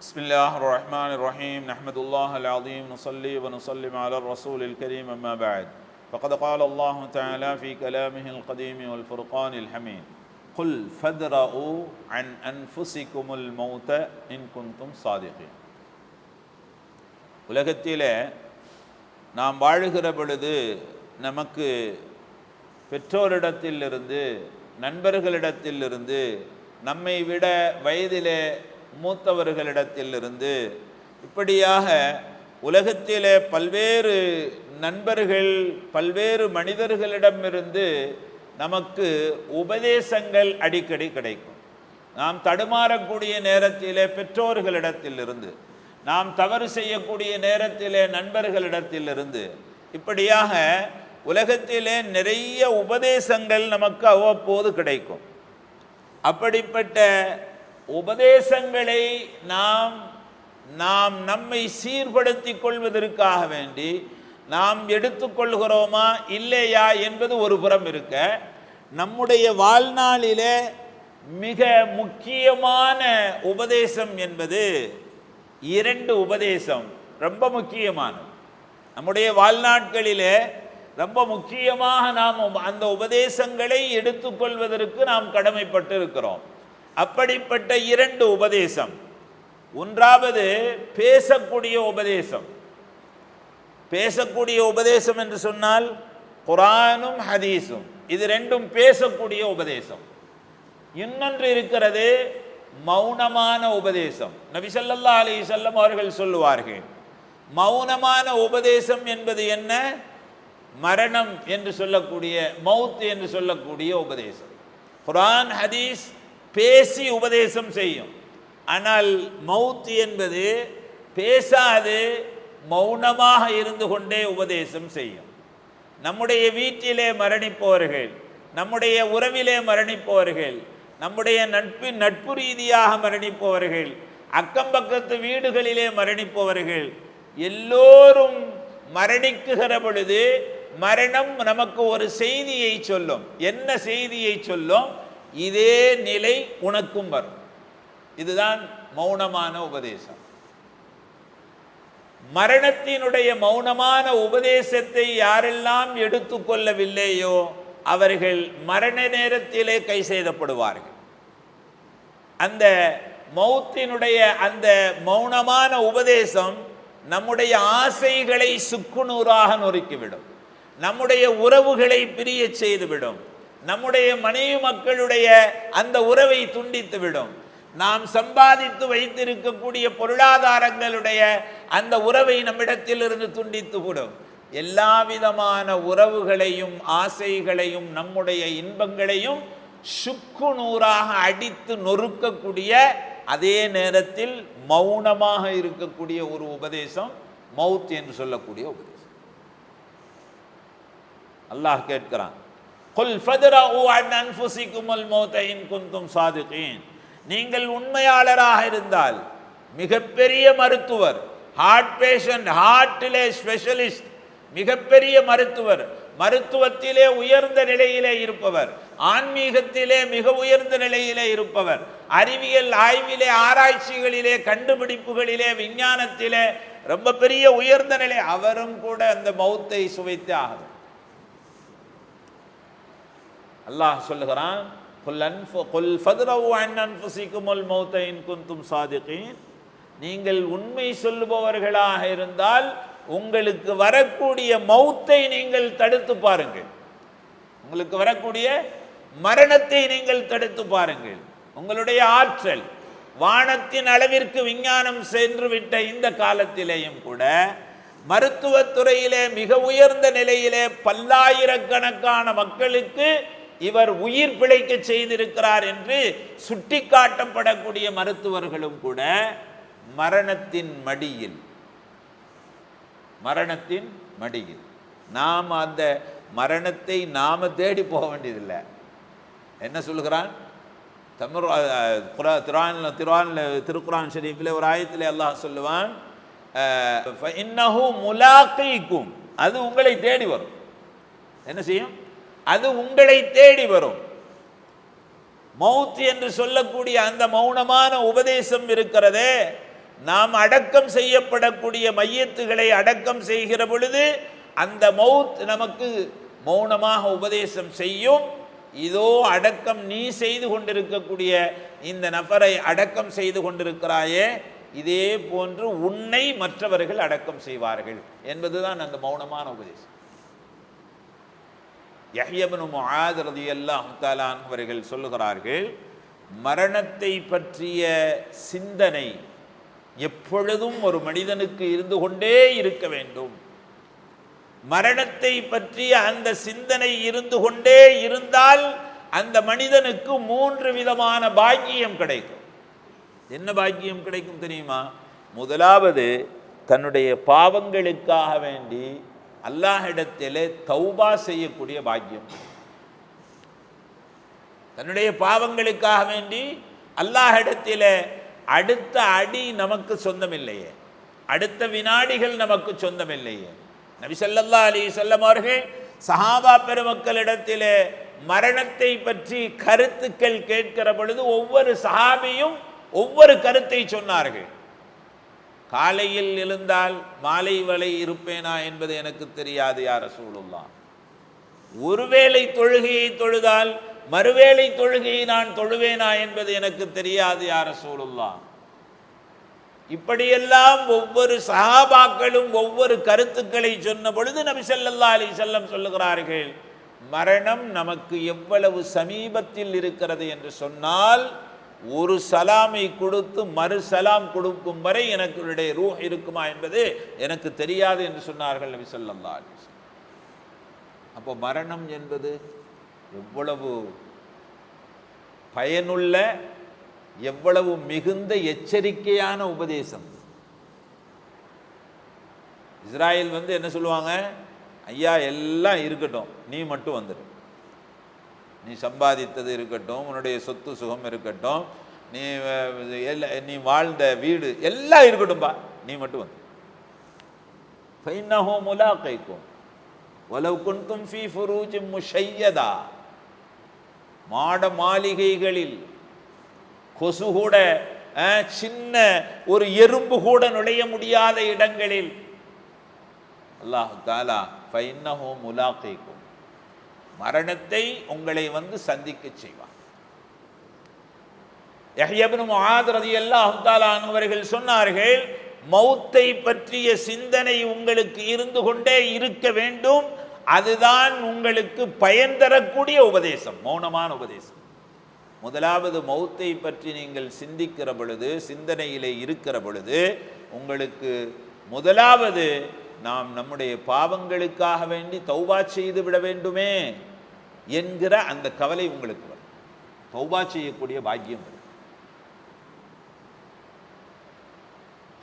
بسم الله الرحمن الرحيم نحمد الله العظيم نصلي ونسلم على الرسول الكريم أما بعد فقد قال الله تعالى في كلامه القديم والفرقان الحميد قل فادرؤوا عن أنفسكم الموت إن كنتم صادقين உலகத்திலே நாம் வாழுகிற பொழுது நமக்கு பெற்றோரிடத்திலிருந்து நண்பர்களிடத்திலிருந்து நம்மை விட வயதிலே மூத்தவர்களிடத்தில் இருந்து இப்படியாக உலகத்திலே பல்வேறு நண்பர்கள் பல்வேறு மனிதர்களிடமிருந்து நமக்கு உபதேசங்கள் அடிக்கடி கிடைக்கும். நாம் தடுமாறக்கூடிய நேரத்திலே பெற்றோர்களிடத்திலிருந்து நாம் தவறு செய்யக்கூடிய நேரத்திலே நண்பர்களிடத்திலிருந்து இப்படியாக உலகத்திலே நிறைய உபதேசங்கள் நமக்கு அவ்வப்போது கிடைக்கும். அப்படிப்பட்ட உபதேசங்களை நாம் நாம் நம்மை சீர்படுத்திக் கொள்வதற்காக வேண்டி நாம் எடுத்துக்கொள்கிறோமா இல்லையா என்பது ஒரு புறம் இருக்க நம்முடைய வாழ்நாளிலே மிக முக்கியமான உபதேசம் என்பது இரண்டு உபதேசம் ரொம்ப முக்கியமானது. நம்முடைய வாழ்நாட்களிலே ரொம்ப முக்கியமாக நாம் அந்த உபதேசங்களை எடுத்துக்கொள்வதற்கு நாம் கடமைப்பட்டு இருக்கிறோம் அப்படிப்பட்ட இரண்டு உபதேசம். ஒன்றாவது பேசக்கூடிய உபதேசம். பேசக்கூடிய உபதேசம் என்று சொன்னால் குரானும் ஹதீஸும். இது ரெண்டும் பேசக்கூடிய உபதேசம். இன்னொன்று இருக்கிறது மௌனமான உபதேசம். நபிசல்லா அலி செல்லம் அவர்கள் சொல்லுவார்கள் மௌனமான உபதேசம் என்பது என்ன? மரணம் என்று சொல்லக்கூடிய மவுத் என்று சொல்லக்கூடிய உபதேசம். குரான் ஹதீஸ் பேசி உபதேசம் செய்யும். ஆனால் மவுத் என்பது பேசாது மௌனமாக இருந்து கொண்டே உபதேசம் செய்யும். நம்முடைய வீட்டிலே மரணிப்பவர்கள் நம்முடைய உறவிலே மரணிப்பவர்கள் நம்முடைய நட்பின் நட்பு ரீதியாக மரணிப்பவர்கள் அக்கம் பக்கத்து வீடுகளிலே மரணிப்பவர்கள் எல்லோரும் மரணிக்குகிற பொழுது மரணம் நமக்கு ஒரு செய்தியை சொல்லும். என்ன செய்தியை சொல்லும்? இதே நிலை உனக்கும் வரும். இதுதான் மௌனமான உபதேசம். மரணத்தினுடைய மௌனமான உபதேசத்தை யாரெல்லாம் எடுத்துக்கொள்ளவில்லையோ அவர்கள் மரண நேரத்திலே கை செய்தப்படுவார்கள் அந்த மௌத்தினுடைய அந்த மௌனமான உபதேசம் நம்முடைய ஆசைகளை சுக்குநூறாக நொறுக்கிவிடும். நம்முடைய உறவுகளை பிரிய செய்துவிடும். நம்முடைய மனைவி மக்களுடைய அந்த உறவை துண்டித்து விடும். நாம் சம்பாதித்து வைத்திருக்கக்கூடிய பொருளாதாரங்களுடைய அந்த உறவை நம்மிடத்திலிருந்து துண்டித்து விடும். எல்லா விதமான உறவுகளையும் ஆசைகளையும் நம்முடைய இன்பங்களையும் சுக்கு நூறாக அடித்து நொறுக்கக்கூடிய அதே நேரத்தில் மௌனமாக இருக்கக்கூடிய ஒரு உபதேசம் மவுத் என்று சொல்லக்கூடிய உபதேசம். அல்லாஹ் கேட்கிறான் கொல் ஃபதரஉ அன் அன்ஃபுசிக்குமுல் மௌத இன் குந்தும் சாதிகீன் நீங்கள் உண்மையாளராக இருந்தால் மிகப்பெரிய மருத்துவர் ஹார்ட் பேஷண்ட் ஹார்ட்டிலே ஸ்பெஷலிஸ்ட் மிகப்பெரிய மருத்துவர் மருத்துவத்திலே உயர்ந்த நிலையிலே இருப்பவர் ஆன்மீகத்திலே மிக உயர்ந்த நிலையிலே இருப்பவர் அறிவியல் ஆய்விலே ஆராய்ச்சிகளிலே கண்டுபிடிப்புகளிலே விஞ்ஞானத்திலே ரொம்ப பெரிய உயர்ந்த நிலை அவரும் கூட அந்த மௌத்தை சுவைத்து ஆகும் அல்லாஹ் சொல்லுகிறான் குல் அன்ஃபு குல் ஃபத்ரவு அன் அன்ஃபுசிக்குமுல் மௌத இன் குந்தும் சொல்லுகிறான் நீங்கள் உண்மை சொல்லுபவர்களாக இருந்தால் உங்களுக்கு வரக்கூடிய மௌத்தை நீங்கள் தடுத்து பாருங்கள். உங்களுக்கு வரக்கூடிய மரணத்தை நீங்கள் தடுத்து பாருங்கள். உங்களுடைய ஆற்றல் வானத்தின் அளவிற்கு விஞ்ஞானம் சென்று விட்ட இந்த காலத்திலேயும் கூட மருத்துவத்துறையிலே மிக உயர்ந்த நிலையிலே பல்லாயிரக்கணக்கான மக்களுக்கு இவர் உயிர் பிழைக்க செய்திருக்கிறார் என்று சுட்டிக்காட்டப்படக்கூடிய மருத்துவர்களும் கூட மரணத்தின் மடியில் மரணத்தின் மடியில். நாம் அந்த மரணத்தை நாம் தேடி போக வேண்டியதில்லை. என்ன சொல்லுகிறான்? தமிழ் திரான் திரான் திருக்குரான் ஷரீஃபில் ஒரு ஆயத்தில் அல்லாஹ் சொல்லுவான் இன்னஹு முலாக்கைக்கும். அது உங்களை தேடி வரும். என்ன செய்யும்? அது உங்களை தேடி வரும். மௌத் என்று சொல்லக்கூடிய அந்த மௌனமான உபதேசம் இருக்கிறதே நாம் அடக்கம் செய்யப்படக்கூடிய மையத்துகளை அடக்கம் செய்கிற பொழுது அந்த மௌத் நமக்கு மௌனமாக உபதேசம் செய்யும். இதோ அடக்கம் நீ செய்து கொண்டிருக்கக்கூடிய இந்த நபரை அடக்கம் செய்து கொண்டிருக்கிறாயே இதே போன்று உன்னை மற்றவர்கள் அடக்கம் செய்வார்கள். என்பதுதான் அந்த மௌனமான உபதேசம். யஹ்யபனு முஆத் ரலியல்லாஹு தஆலா அவர்கள் சொல்லுகிறார்கள் மரணத்தை பற்றிய சிந்தனை எப்பொழுதும் ஒரு மனிதனுக்கு இருந்து கொண்டே இருக்க வேண்டும். மரணத்தை பற்றிய அந்த சிந்தனை இருந்து கொண்டே இருந்தால் அந்த மனிதனுக்கு மூன்று விதமான பாக்கியம் கிடைக்கும். என்ன பாக்கியம் கிடைக்கும் தெரியுமா? முதலாவது தன்னுடைய பாவங்களுக்காக வேண்டி அல்லாஹிடத்திலே தௌபா செய்யக்கூடிய பாக்கியம். தன்னுடைய பாவங்களுக்காக வேண்டி அல்லாஹிடத்திலே அடுத்த அடி நமக்கு சொந்தமில்லையே. அடுத்த வினாடிகள் நமக்கு சொந்தமில்லையே. நபி அலி அலைஹி அவர்கள் சஹாபா பெருமக்களிடத்திலே மரணத்தை பற்றி கருத்துக்கள் கேட்கிற பொழுது ஒவ்வொரு சஹாபியும் ஒவ்வொரு கருத்தை சொன்னார்கள். காலையில் எழுந்தால் மாலை வலை இருப்பேனா என்பது எனக்கு தெரியாது யார் ரசூலுல்லாஹ். ஒருவேளை தொழுகையை தொழுதால் மறுவேளை தொழுகையை நான் தொழுவேனா என்பது எனக்கு தெரியாது யார் ரசூலுல்லாஹ். இப்படியெல்லாம் ஒவ்வொரு சகாபாக்களும் ஒவ்வொரு கருத்துக்களை சொன்ன பொழுது நபி செல்லல்லா அலி செல்லம் சொல்லுகிறார்கள் மரணம் நமக்கு எவ்வளவு சமீபத்தில் இருக்கிறது? என்று சொன்னால் ஒரு சலாமை கொடுத்து மறு சலாம் கொடுக்கும் வரை எனக்கு ரூஹ் இருக்குமா என்பது எனக்கு தெரியாது என்று சொன்னார்கள் நபி சொல்லல்லா அப்போ மரணம் என்பது எவ்வளவு பயனுள்ள எவ்வளவு மிகுந்த எச்சரிக்கையான உபதேசம். இஸ்ராயல் வந்து என்ன சொல்லுவாங்க? ஐயா எல்லாம் இருக்கட்டும். நீ மட்டும் வந்துடும் நீ சம்பாதித்தது இருக்கட்டும் உன்னுடைய சொத்து சுகம் இருக்கட்டும் நீ எல்லா- நீ வாழ்ந்த வீடு எல்லாம் இருக்கட்டும்பா நீ மட்டும் வந்து. ஃபைனஹோ முலா கைக்கும் ஒலவு குன்தும் ஃபீ ஃபுரூஜின் முஷையதா. மாட மாளிகைகளில் கொசு கூட சின்ன ஒரு எறும்பு கூட நுழைய முடியாத இடங்களில். அல்லாஹ் தாலா ஃபைன்னஹு முலாக்கைக்கும் மரணத்தை உங்களை வந்து சந்திக்க செய்வார். யஹ்யப்னு முஆத் ரலியல்லாஹு அவர்கள் சொன்னார்கள் மௌத்தை பற்றிய சிந்தனை உங்களுக்கு இருந்து கொண்டே இருக்க வேண்டும். அதுதான் உங்களுக்கு பயன் தரக்கூடிய உபதேசம் மௌனமான உபதேசம். முதலாவது மௌத்தை பற்றி நீங்கள் சிந்திக்கிற பொழுது சிந்தனையிலே இருக்கிற பொழுது உங்களுக்கு முதலாவது நாம் நம்முடைய பாவங்களுக்காக வேண்டி தௌபா செய்து விட வேண்டுமே. என்கிற அந்த கவலை உங்களுக்கு வரும். தௌபா செய்யக்கூடிய பாக்கியம் வரும்.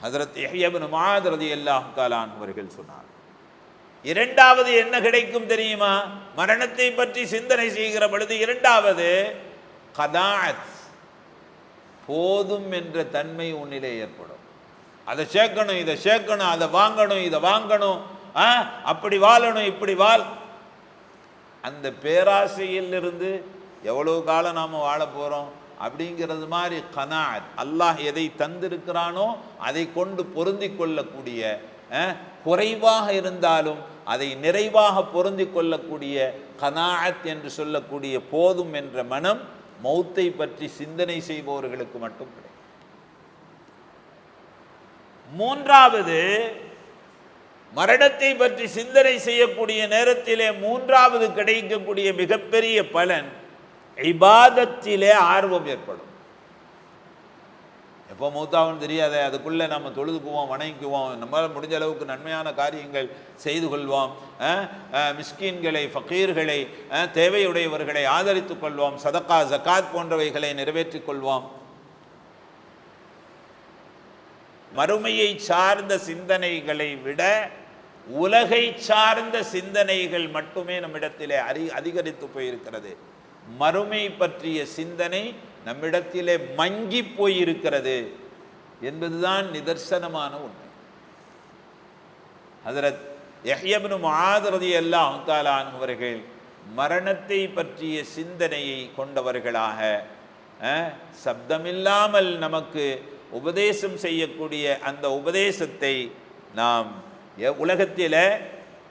ஹசரத் யஹ்யபின் முஆத் ரலியல்லாஹு அவர்கள் சொன்னார். இரண்டாவது என்ன கிடைக்கும் தெரியுமா? மரணத்தை பற்றி சிந்தனை செய்கிற பொழுது இரண்டாவது கதாத் போதும் என்ற தன்மை உன்னிலே ஏற்படும். அதை சேர்க்கணும் இதை சேர்க்கணும் அதை வாங்கணும் இதை வாங்கணும் அப்படி வாழணும் இப்படி வாழ் அந்த பேராசையிலிருந்து எவ்வளோ காலம் நாம் வாழ போகிறோம் அப்படிங்கிறது மாதிரி கனாத் அல்லாஹ் எதை தந்திருக்கிறானோ அதை கொண்டு பொருந்தி கொள்ளக்கூடிய குறைவாக இருந்தாலும் அதை நிறைவாக பொருந்தி கொள்ளக்கூடிய கனாத் என்று சொல்லக்கூடிய போதும் என்ற மனம் மௌத்தை பற்றி சிந்தனை செய்பவர்களுக்கு மட்டும் கிடைக்கும். மூன்றாவது மரணத்தை பற்றி சிந்தனை செய்யக்கூடிய நேரத்திலே மூன்றாவது கிடைக்கக்கூடிய மிகப்பெரிய பலன் இபாதத்திலே ஆர்வம் ஏற்படும். எப்போ மூத்தாவும் தெரியாதே அதுக்குள்ளே நம்ம தொழுதுக்குவோம் வணங்கிக்குவோம் நம்மளால் முடிஞ்ச அளவுக்கு நன்மையான காரியங்கள் செய்து கொள்வோம் மிஸ்கீன்களை ஃபக்கீர்களை தேவையுடையவர்களை ஆதரித்துக் கொள்வோம் சதக்கா ஜக்காத் போன்றவைகளை நிறைவேற்றிக் கொள்வோம். மறுமையை சார்ந்த சிந்தனைகளை விட உலகை சார்ந்த சிந்தனைகள் மட்டுமே நம்மிடத்திலே அறி அதிகரித்து போயிருக்கிறது. மறுமை பற்றிய சிந்தனை நம்மிடத்திலே மங்கி போயிருக்கிறது என்பதுதான் நிதர்சனமான உண்மை. ஹதரத் யஹ்யப்னு முஆத் ரலியல்லாஹு அவர்கள் மரணத்தை பற்றிய சிந்தனையை கொண்டவர்களாக சப்தமில்லாமல் நமக்கு உபதேசம் செய்யக்கூடிய அந்த உபதேசத்தை நாம் உலகத்தில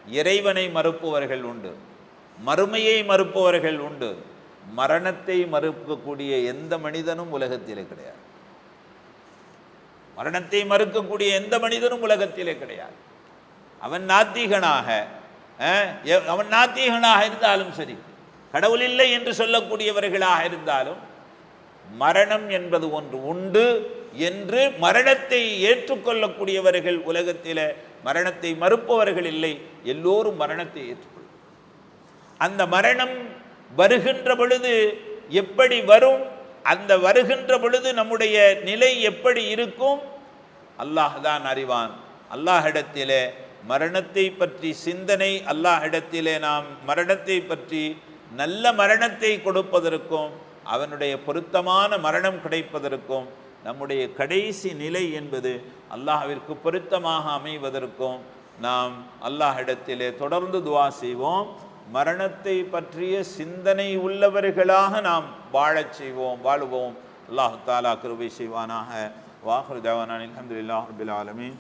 இறைவனை மறுப்பவர்கள் உண்டு. மறுமையை மறுப்பவர்கள் உண்டு. மரணத்தை மறுக்கக்கூடிய எந்த மனிதனும் உலகத்திலே கிடையாது. மரணத்தை மறுக்கக்கூடிய எந்த மனிதனும் உலகத்திலே கிடையாது. அவன் நாத்திகனாக எ- அவன் நாத்திகனாக இருந்தாலும் சரி கடவுள் இல்லை என்று சொல்லக்கூடியவர்களாக இருந்தாலும் மரணம் என்பது ஒன்று உண்டு என்று மரணத்தை ஏற்றுக்கொள்ளக்கூடியவர்கள் உலகத்தில் மரணத்தை மறுப்பவர்கள் இல்லை. எல்லோரும் மரணத்தை ஏற்றுக்கொள்ளும் அந்த மரணம் வருகின்ற பொழுது எப்படி வரும்? அந்த வருகின்ற பொழுது நம்முடைய நிலை எப்படி இருக்கும்? அல்லாஹ் தான் அறிவான். அல்லாஹிடத்திலே மரணத்தை பற்றி சிந்தனை அல்லாஹிடத்திலே நாம் மரணத்தை பற்றி நல்ல மரணத்தை கொடுப்பதற்கும் அவனுடைய பொருத்தமான மரணம் கிடைப்பதற்கும் நம்முடைய கடைசி நிலை என்பது அல்லாஹிற்கு பொருத்தமாக அமைவதற்கும் நாம் அல்லாஹிடத்திலே தொடர்ந்து துவா செய்வோம். மரணத்தை பற்றிய சிந்தனை உள்ளவர்களாக நாம் வாழச் செய்வோம் வாழுவோம். அல்லாஹ் தாலா கிருபை செய்வானாக. வாஹு தேவானான் அலமதுல்லாஹ் ரபில் ஆலமீன்.